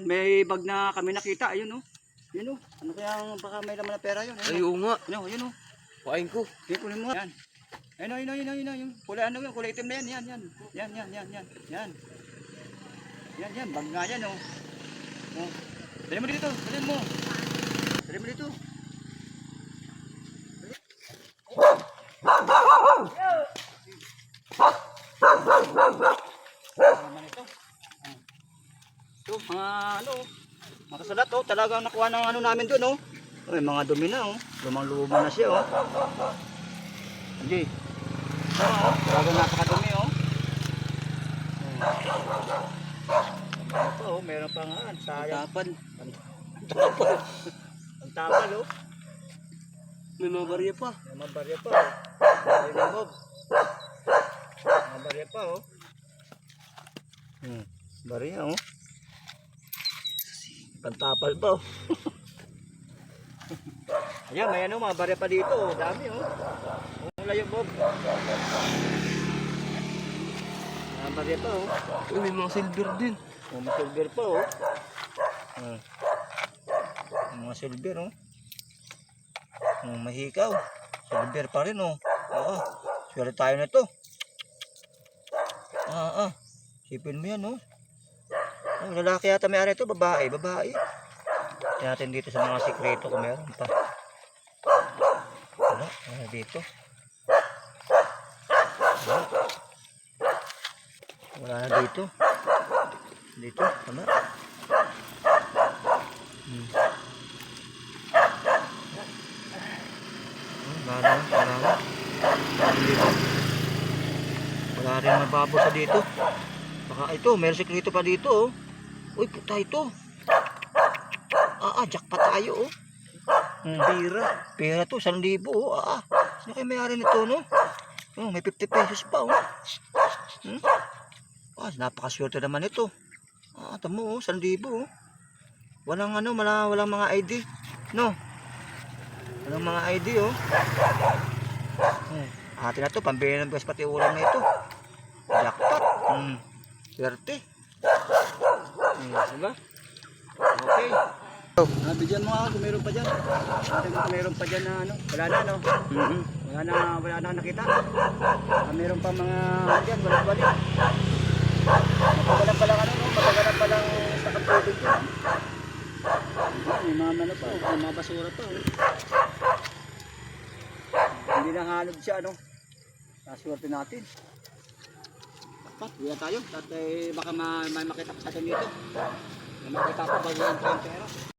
Yan, may bag na kami nakita. Ayun oh. Yun oh. Ano kaya baka may laman na pera yun. Ay, Ayun, oo nga. oh. Ayun, oh, yun oh. Pain ko. Kunin mo. Yan. Ayun, oh, ayun, oh, ayun, oh, ayun, oh, yung kulay ano yun, kulay itim na yan, yan, yan. Yan, yan, yan, yan, yan. Yan, yan, bag nga yan, oh. Oh. Dali mo dito, dali mo. Dali mo dito. Ito, mga ano, mga kasalat, oh, talagang nakuha ng ano namin doon, oh. Ay, mga dumi na, oh. Lumang-luma na siya, oh. Hindi. Oo, talagang napakadumi, oh. Oh. Ito, oh, meron pa nga, sayang. Tapan. Ang tapal. Ang tapal, oh. May mga barya pa. May mga barya pa, oh. Ay, may mob. Mga barya pa, oh. Hmm. Barya, oh. Pantapal pa, oh. Ayan, may ano, mga barya pa dito, oh. Dami, oh. Ang layo, Bob. Mga barya pa, oh. Uy, may mga silver din. Oh, may silver pa, oh. Hmm. Mga silver, oh. Oh, mahikaw. Silver pa rin, oh. Oo. Swerte tayo na to. Ah, ah. Sipin mo yan, oh. Oh, lalaki yata may ari ito. Babae, babae. Tingnan natin dito sa mga sikreto kung meron pa. Wala, wala dito. Wala. Wala na dito. Dito, tama. Hmm. Hmm, Wala na, wala na. Dito. Wala rin mababo sa dito. Baka ito, meron sikreto pa dito, oh. Uy, puta ito. Ah, ah, jackpot tayo, oh. Hmm. Pira. Pira to, 1,000, oh. Ah, ah. Sino kayo may-ari nito, no? Oh, may 50 pesos pa, oh. Hmm? Ah, napakaswerte naman ito. Ah, tamo, oh, 1,000, oh. Walang ano, wala, walang mga ID. No. Walang mga ID, oh. Hmm. Atin na to, pambili ng gas pati ulam na ito. Jackpot. Hmm. Swerte. Hmm, diba? Okay. Ah, bigyan mo ako kung meron pa dyan. Tingnan kung meron pa dyan na ano. Wala na, no? Mm-hmm. Wala na, wala na nakita. Ah, meron pa mga ano dyan, balik-balik. Matagalan pa lang ano, no? Matagalan pa lang sa kapatid ko. May mga ano pa, may mga basura pa. Oh. Hindi na halog siya, ano? Kaswerte natin. Dapat, huya tayo. At baka ma may makita pa sa atin dito. May makita pa bago ang pera.